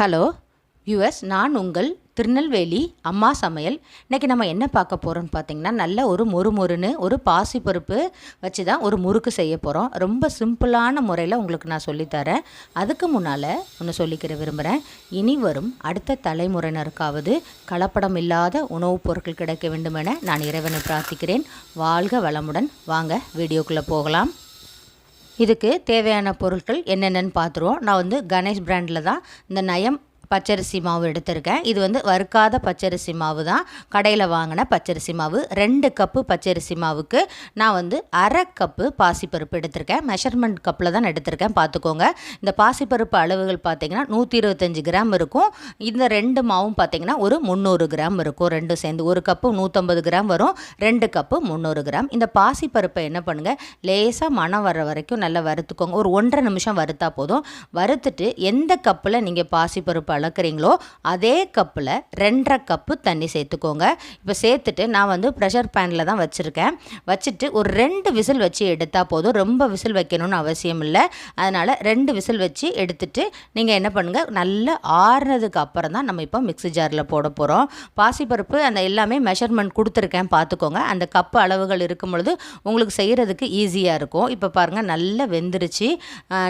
Hello US நான் உங்கள் திருநெல்வேலி அம்மா சமையல். இன்றைக்கி நம்ம என்ன பார்க்க போகிறோம்னு பார்த்தீங்கன்னா நல்ல ஒரு மொறு மொறுன்னு ஒரு பாசிப்பருப்பு வச்சு தான் ஒரு முறுக்கு செய்ய போகிறோம் ரொம்ப சிம்பிளான முறையில் உங்களுக்கு நான் சொல்லித்தரேன் அதுக்கு முன்னால் ஒன்று சொல்லிக்கிற விரும்புகிறேன் இனி வரும் அடுத்த தலைமுறையினருக்காவது கலப்படம் இல்லாத உணவுப் பொருட்கள் கிடைக்க வேண்டுமென நான் இறைவனை பிரார்த்திக்கிறேன். வாழ்க வளமுடன். வாங்க வீடியோக்குள்ளே போகலாம். இதுக்கு தேவையான பொருட்கள் என்னென்னு பார்த்துருவோம். நான் வந்து கணேஷ் பிராண்டில் தான் இந்த நயம் பச்சரிசி மாவு எடுத்திருக்கேன். இது வந்து வறுக்காத பச்சரிசி மாவு தான். கடையில் வாங்கின பச்சரிசி மாவு. ரெண்டு கப்பு பச்சரிசி மாவுக்கு நான் வந்து அரை கப்பு பாசிப்பருப்பு எடுத்திருக்கேன். மெஷர்மெண்ட் கப்பில் தான் எடுத்திருக்கேன். பார்த்துக்கோங்க. இந்த பாசிப்பருப்பு அளவுகள் பார்த்தீங்கன்னா நூற்றி இருபத்தஞ்சி கிராம் இருக்கும். இந்த ரெண்டு மாவும் பார்த்தீங்கன்னா ஒரு முந்நூறு கிராம் இருக்கும். ரெண்டும் சேர்ந்து ஒரு கப்பு நூற்றம்பது கிராம் வரும். ரெண்டு கப்பு முந்நூறு கிராம். இந்த பாசிப்பருப்பை என்ன பண்ணுங்கள் லேசாக மணம் வர வரைக்கும் நல்லா வறுத்துக்கோங்க. ஒரு ஒன்றரை நிமிஷம் வறுத்தா போதும். வறுத்துட்டு எந்த கப்பில் நீங்கள் பாசிப்பருப்பு வளர்க்குறீங்களோ அதே கப்பில் ரெண்டரை கப்பு தண்ணி சேர்த்துக்கோங்க. இப்போ சேர்த்துட்டு நான் வந்து ப்ரெஷர் பேனில் தான் வச்சுருக்கேன். வச்சுட்டு ஒரு ரெண்டு விசில் வச்சு எடுத்தால் போதும். ரொம்ப விசில் வைக்கணும்னு அவசியம் இல்லை. அதனால் ரெண்டு விசில் வச்சு எடுத்துட்டு நீங்கள் என்ன பண்ணுங்கள் நல்லா ஆறுனதுக்கு அப்புறம் தான் நம்ம இப்போ மிக்ஸி ஜாரில் போட போகிறோம் பாசிப்பருப்பு அந்த எல்லாமே மெஷர்மெண்ட் கொடுத்துருக்கேன். பார்த்துக்கோங்க அந்த கப்பு அளவுகள் இருக்கும் பொழுது உங்களுக்கு செய்கிறதுக்கு ஈஸியாக இருக்கும். இப்போ பாருங்கள் நல்லா வெந்துருச்சு.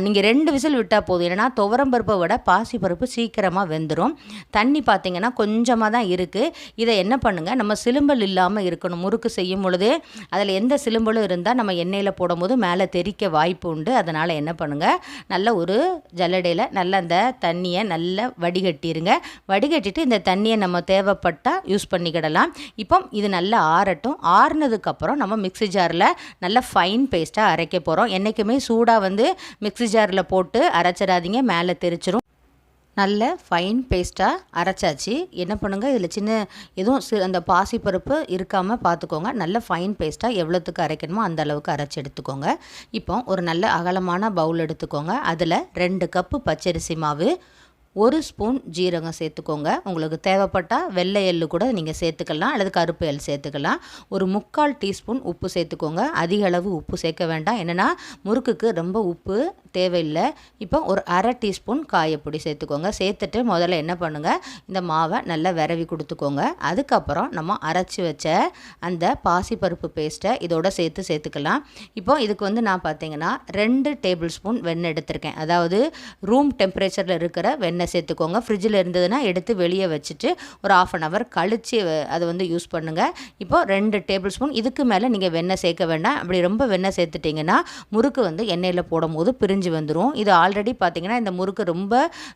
நீங்கள் ரெண்டு விசில் விட்டால் போதும். ஏன்னா துவரம்பருப்பை விட பாசிப்பருப்பு சீக்கிரமாக வெந்துடும் தண்ணி பார்த்தீங்கன்னா கொஞ்சமாக தான் இருக்குது இதை என்ன பண்ணுங்கள் நம்ம சிலும்பல் இல்லாமல் இருக்கணும். முறுக்கு செய்யும் பொழுது அதில் எந்த சிலும்பலும் இருந்தால் நம்ம எண்ணெயில் போடும்போது மேலே தெறிக்க வாய்ப்பு உண்டு. அதனால் என்ன பண்ணுங்கள் நல்ல ஒரு ஜல்லடையில் நல்ல அந்த தண்ணியை நல்லா வடிகட்டிடுங்க வடிகட்டிட்டு இந்த தண்ணியை நம்ம தேவைப்பட்டால் யூஸ் பண்ணிக்கிடலாம். இப்போ இது நல்லா ஆறட்டும். ஆறுனதுக்கப்புறம் நம்ம மிக்ஸி ஜாரில் நல்ல ஃபைன் பேஸ்ட்டாக அரைக்க போகிறோம் என்றைக்குமே சூடாக வந்து மிக்ஸி ஜாரில் போட்டு அரைச்சிடாதீங்க. மேலே தெரிச்சிரும் நல்ல ஃபைன் பேஸ்ட்டாக அரைச்சாச்சு. என்ன பண்ணுங்கள் இதில் சின்ன எதுவும் சி அந்த பாசிப்பருப்பு இருக்காமல் பார்த்துக்கோங்க நல்ல ஃபைன் பேஸ்ட்டாக எவ்வளோத்துக்கு அரைக்கணுமோ அந்த அளவுக்கு அரைச்சி எடுத்துக்கோங்க. இப்போ ஒரு நல்ல அகலமான பவுல் எடுத்துக்கோங்க. அதில் ரெண்டு கப்பு பச்சரிசி மாவு ஒரு ஸ்பூன் ஜீரகம் சேர்த்துக்கோங்க. உங்களுக்கு தேவைப்பட்டால் வெள்ளை எள்ளு கூட நீங்கள் சேர்த்துக்கலாம் அல்லது கருப்பு எள் சேர்த்துக்கலாம். ஒரு முக்கால் டீஸ்பூன் உப்பு சேர்த்துக்கோங்க. அதிக அளவு உப்பு சேர்க்க வேண்டாம். என்னென்னா முறுக்குக்கு ரொம்ப உப்பு தேவையில்லை. இப்போ ஒரு அரை டீஸ்பூன் காயப்பொடி சேர்த்துக்கோங்க. சேர்த்துட்டு முதல்ல என்ன பண்ணுங்கள் இந்த மாவை நல்லா விரவி கொடுத்துக்கோங்க. அதுக்கப்புறம் நம்ம அரைச்சி வச்ச அந்த பாசிப்பருப்பு பேஸ்ட்டை இதோட சேர்த்து சேர்த்துக்கலாம். இப்போ இதுக்கு வந்து நான் பார்த்தீங்கன்னா ரெண்டு டேபிள் ஸ்பூன் வெண்ணெய் எடுத்திருக்கேன். அதாவது ரூம் டெம்பரேச்சரில் இருக்கிற வெண்ணெய் எண்ணெய் சேர்த்துக்கோங்க. ஃப்ரிட்ஜில் இருந்ததுன்னா எடுத்து வெளியே வச்சுட்டு ஒரு ஆஃப் அன் ஹவர் கழித்து அதை வந்து யூஸ் பண்ணுங்கள் இப்போது ரெண்டு டேபிள் ஸ்பூன் இதுக்கு மேலே நீங்கள் வெண்ணெய் சேர்க்க வேண்டாம். அப்படி ரொம்ப வெண்ணெய் சேர்த்துட்டிங்கன்னா முறுக்கு வந்து எண்ணெயில் போடும்போது பிரிஞ்சு வந்துடும் இது ஆல்ரெடி பார்த்திங்கன்னா இந்த முறுக்கு ரொம்ப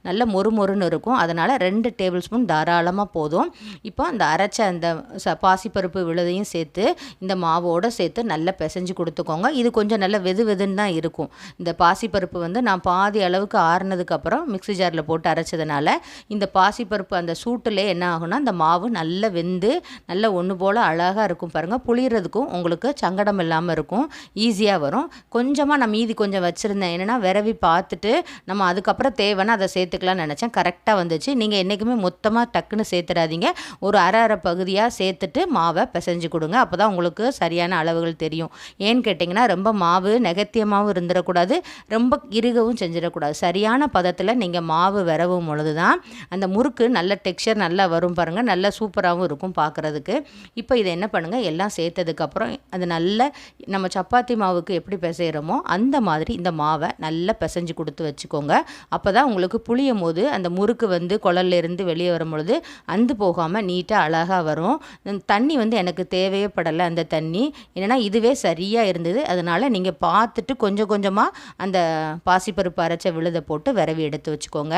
நல்ல மொறு மொறுன்னு இருக்கும். அதனால் ரெண்டு டேபிள் ஸ்பூன் தாராளமாக போதும். இப்போ அந்த அரைச்ச அந்த ச பாசிப்பருப்பு விழுதையும் சேர்த்து இந்த மாவோடு சேர்த்து நல்லா பிசைஞ்சு கொடுத்துக்கோங்க. இது கொஞ்சம் நல்ல வெது வெதுன்னு தான் இருக்கும். இந்த பாசிப்பருப்பு வந்து நான் பாதி அளவுக்கு ஆறுனதுக்கப்புறம் மிக்ஸி ஜாரில் போட்டு அரைச்சதுனால இந்த பாசிப்பருப்பு அந்த சூட்டிலே என்ன ஆகும்னா அந்த மாவு நல்லா வெந்து நல்லா ஒன்று போல் அழகாக இருக்கும் பாருங்கள் புளியறதுக்கும் உங்களுக்கு சங்கடம் இல்லாமல் இருக்கும். ஈஸியாக வரும். கொஞ்சமாக நான் மீதி கொஞ்சம் வச்சுருந்தேன். என்னென்னா விரவி பார்த்துட்டு நம்ம அதுக்கப்புறம் தேவைன்னா அதை சேர்த்துக்கலாம்னு நினச்சேன். கரெக்டாக வந்துச்சு. நீங்கள் என்றைக்குமே மொத்தமாக டக்குன்னு சேர்த்துடாதீங்க. ஒரு அரை அரை பகுதியாக சேர்த்துட்டு மாவை பிசைஞ்சு கொடுங்க. அப்போ தான் உங்களுக்கு சரியான அளவுகள் தெரியும். ஏன்னு கேட்டிங்கன்னா ரொம்ப மாவு நெகத்தியமாகவும் இருந்துடக்கூடாது. ரொம்ப இறுகவும் செஞ்சிடக்கூடாது. சரியான பதத்தில் நீங்கள் மாவு விர தடவும் பொழுது தான் அந்த முறுக்கு நல்ல டெக்ஸ்சர் நல்லா வரும் பாருங்கள் நல்லா சூப்பராகவும் இருக்கும் பார்க்குறதுக்கு இப்போ இதை என்ன பண்ணுங்கள் எல்லாம் சேர்த்ததுக்கப்புறம் அது நல்ல நம்ம சப்பாத்தி மாவுக்கு எப்படி பிசைகிறோமோ அந்த மாதிரி இந்த மாவை நல்லா பிசைஞ்சு கொடுத்து வச்சுக்கோங்க. அப்போ தான் உங்களுக்கு புளியும் போது அந்த முறுக்கு வந்து குழல்லேருந்து வெளியே வரும் பொழுது அந்து போகாமல் நீட்டாக அழகாக வரும். தண்ணி வந்து எனக்கு தேவையே படலை அந்த தண்ணி. என்னென்னா இதுவே சரியாக இருந்தது. அதனால் நீங்கள் பார்த்துட்டு கொஞ்சம் கொஞ்சமாக அந்த பாசிப்பருப்பு அரைச்ச விழுதை போட்டு விரவி எடுத்து வச்சுக்கோங்க.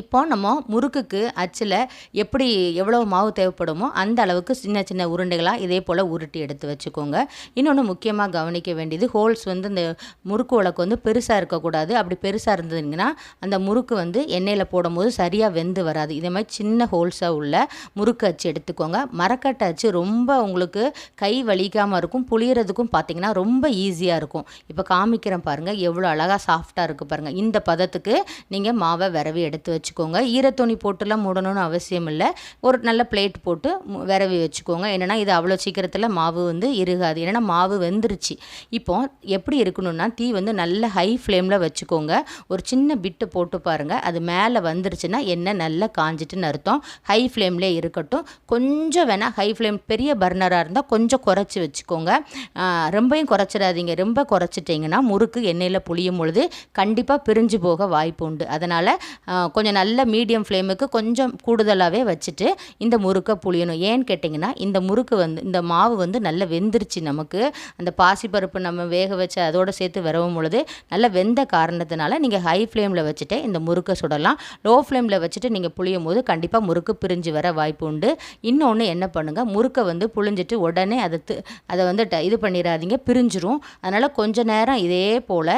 இப்போ நம்ம முறுக்குக்கு அச்சில் எப்படி எவ்வளோ மாவு தேவைப்படுமோ அந்த அளவுக்கு சின்ன சின்ன உருண்டைகளாக இதே போல் உருட்டி எடுத்து வச்சுக்கோங்க. இன்னொன்று முக்கியமாக கவனிக்க வேண்டியது ஹோல்ஸ் வந்து இந்த முறுக்கு உலக்கு வந்து பெருசாக இருக்கக்கூடாது. அப்படி பெருசாக இருந்ததுங்கன்னா அந்த முறுக்கு வந்து எண்ணெயில் போடும்போது சரியாக வெந்து வராது. இதே மாதிரி சின்ன ஹோல்ஸாக உள்ள முறுக்கு அச்சு எடுத்துக்கோங்க. மரக்கட்டை அச்சு ரொம்ப உங்களுக்கு கை வலிக்காமல் இருக்கும். புளியறதுக்கும் பார்த்திங்கன்னா ரொம்ப ஈஸியாக இருக்கும். இப்போ காமிக்கிறேன் பாருங்கள் எவ்வளோ அழகாக சாஃப்டாக இருக்குது பாருங்கள் இந்த பதத்துக்கு நீங்கள் மாவை விரவி எடுத்து வச்சு வச்சுக்கோங்க. ஈரத்துணி போட்டுலாம் மூடணும்னு அவசியம் இல்லை. ஒரு நல்ல பிளேட் போட்டு விரவி வச்சுக்கோங்க. என்னென்னா இது அவ்வளோ சீக்கிரத்தில் மாவு வந்து இருகாது. ஏன்னா மாவு வெந்துருச்சு. இப்போ எப்படி இருக்கணும்னா தீ வந்து நல்ல ஹை ஃப்ளேமில் வச்சுக்கோங்க. ஒரு சின்ன பிட்டு போட்டு பாருங்கள் அது மேலே வந்துருச்சுன்னா எண்ணெய் நல்லா காஞ்சிட்டுன்னு அர்த்தம். ஹை ஃப்ளேம்லே இருக்கட்டும். கொஞ்சம் வேணால் ஹை ஃப்ளேம் பெரிய பர்னராக இருந்தால் கொஞ்சம் குறைச்சி வச்சுக்கோங்க. ரொம்பையும் குறைச்சிடாதீங்க. ரொம்ப குறைச்சிட்டிங்கன்னா முறுக்கு எண்ணெயில் புளியும் பொழுது கண்டிப்பாக பிரிஞ்சு போக வாய்ப்பு உண்டு. அதனால் கொஞ்சம் நல்ல மீடியம் ஃப்ளேமுக்கு கொஞ்சம் கூடுதலாகவே வச்சுட்டு இந்த முறுக்கை புளியணும் ஏன்னு கேட்டிங்கன்னா இந்த முறுக்கு வந்து இந்த மாவு வந்து நல்லா வெந்துருச்சு நமக்கு. அந்த பாசிப்பருப்பு நம்ம வேக வச்சு அதோடு சேர்த்து விரவும் பொழுது நல்லா வெந்த காரணத்தினால நீங்கள் ஹை ஃப்ளேமில் வச்சுட்டு இந்த முறுக்கை சுடலாம். லோ ஃப்ளேமில் வச்சுட்டு நீங்கள் புளியும் போது கண்டிப்பாக முறுக்கு பிரிஞ்சு வர வாய்ப்பு உண்டு. இன்னொன்று என்ன பண்ணுங்கள் முறுக்கை வந்து புளிஞ்சிட்டு உடனே அதை அதை வந்து இது பண்ணிடாதீங்க பிரிஞ்சிரும். அதனால் கொஞ்சம் நேரம் இதே போல்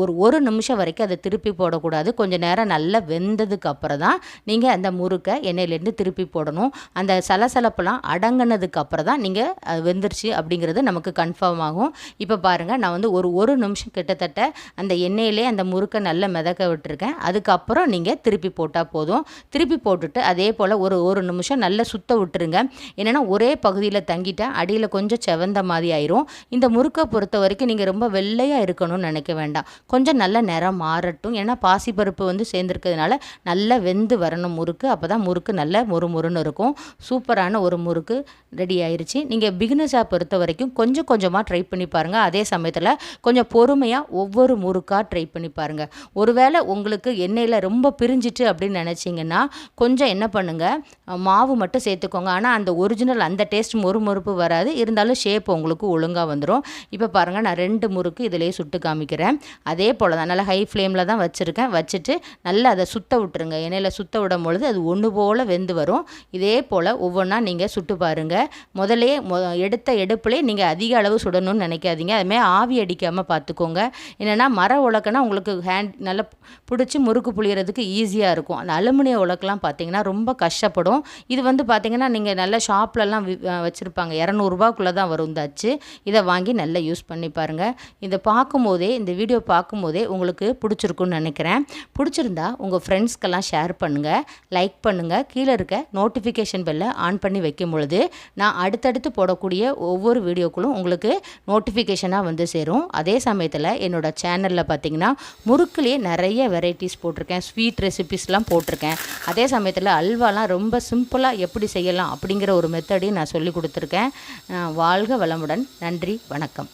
ஒரு ஒரு நிமிஷம் வரைக்கும் அதை திருப்பி போடக்கூடாது. கொஞ்சம் நேரம் நல்லா வெந்ததுக்கு அப்புறம் தான் நீங்கள் அந்த முறுக்கை எண்ணெயிலேருந்து திருப்பி போடணும். அந்த சலசலப்பெல்லாம் அடங்கினதுக்கு அப்புறம் தான் நீங்கள் வெந்துருச்சு அப்படிங்கிறது நமக்கு கன்ஃபார்ம் ஆகும். இப்போ பாருங்கள் நான் வந்து ஒரு ஒரு நிமிஷம் கிட்டத்தட்ட அந்த எண்ணெயிலே அந்த முறுக்கை நல்லா மிதக்க விட்டுருக்கேன். அதுக்கப்புறம் நீங்கள் திருப்பி போட்டால் போதும். திருப்பி போட்டுட்டு அதே போல் ஒரு ஒரு நிமிஷம் நல்லா சுத்த விட்டுருங்க. என்னென்னா ஒரே பகுதியில் தங்கிட்டால் அடியில் கொஞ்சம் செவந்த மாதிரி ஆயிரும். இந்த முறுக்கை பொறுத்த வரைக்கும் நீங்கள் ரொம்ப வெள்ளையாக இருக்கணும்னு நினைக்க வேண்டாம். கொஞ்சம் நல்ல நிறம் மாறட்டும். ஏன்னா பாசிப்பருப்பு வந்து சேர்ந்துருக்கிறதுனால நல்லா வெந்து வரணும் முறுக்கு. அப்போ தான் முறுக்கு நல்ல மொறு மொறுன்னு இருக்கும். சூப்பரான ஒரு முறுக்கு ரெடி ஆயிடுச்சு நீங்கள் பிகினஸாக பொறுத்த வரைக்கும் கொஞ்சம் கொஞ்சமாக ட்ரை பண்ணி பாருங்கள் அதே சமயத்தில் கொஞ்சம் பொறுமையாக ஒவ்வொரு முறுக்காக ட்ரை பண்ணி பாருங்கள் ஒருவேளை உங்களுக்கு எண்ணெயில் ரொம்ப பிரிஞ்சிட்டு அப்படின்னு நினச்சிங்கன்னா கொஞ்சம் என்ன பண்ணுங்கள் மாவு மட்டும் சேர்த்துக்கோங்க. ஆனால் அந்த ஒரிஜினல் அந்த டேஸ்ட் மொறு மொறுப்பு வராது. இருந்தாலும் ஷேப் உங்களுக்கு ஒழுங்காக வந்துடும் இப்போ பாருங்கள் நான் ரெண்டு முறுக்கு இதிலே சுட்டு காமிக்கிறேன். அதே போல் தான் நல்லா ஹை ஃப்ளேமில் தான் வச்சுருக்கேன். வச்சுட்டு நல்லா அதை சுத்த விட்டுருங்க. எண்ணெயில் சுத்த விடும் பொழுது அது ஒன்று போல் வெந்து வரும். இதே போல் ஒவ்வொன்றா நீங்கள் சுட்டு பாருங்கள் முதலே மொ எடுத்த எடுப்புலே நீங்கள் அதிக அளவு சுடணும்னு நினைக்காதீங்க. அதுமாதிரி ஆவி அடிக்காமல் பார்த்துக்கோங்க என்னென்னா மர உலக்கனா உங்களுக்கு ஹேண்ட் நல்லா பிடிச்சி முறுக்கு புளியறதுக்கு ஈஸியாக இருக்கும். அந்த அலுமினிய உலக்கெலாம் பார்த்தீங்கன்னா ரொம்ப கஷ்டப்படும். இது வந்து பார்த்திங்கன்னா நீங்கள் நல்ல ஷாப்லலாம் வச்சுருப்பாங்க. இரநூறுபாக்குள்ளே தான் வரும் இந்த அச்சு. இதை வாங்கி நல்லா யூஸ் பண்ணி பாருங்கள் இதை பார்க்கும்போதே இந்த வீடியோ பார்க்கும்போதே உங்களுக்கு பிடிச்சிருக்குன்னு நினைக்கிறேன். பிடிச்சிருந்தா உங்கள் ஃப்ரெண்ட்ஸ் ஃப்ரெண்ட்ஸ்க்கெல்லாம் ஷேர் பண்ணுங்கள் லைக் பண்ணுங்கள் கீழே இருக்க நோட்டிஃபிகேஷன் பெல்லை ஆன் பண்ணி வைக்கும் பொழுது நான் அடுத்தடுத்து போடக்கூடிய ஒவ்வொரு வீடியோக்களும் உங்களுக்கு நோட்டிஃபிகேஷனாக வந்து சேரும். அதே சமயத்தில் என்னோடய சேனலில் பார்த்தீங்கன்னா முறுக்குலேயே நிறைய வெரைட்டிஸ் போட்டிருக்கேன். ஸ்வீட் ரெசிபிஸ்லாம் போட்டிருக்கேன். அதே சமயத்தில் அல்வாலாம் ரொம்ப சிம்பிளாக எப்படி செய்யலாம் அப்படிங்கிற ஒரு மெத்தடையும் நான் சொல்லி கொடுத்துருக்கேன். வாழ்க வளமுடன். நன்றி வணக்கம்.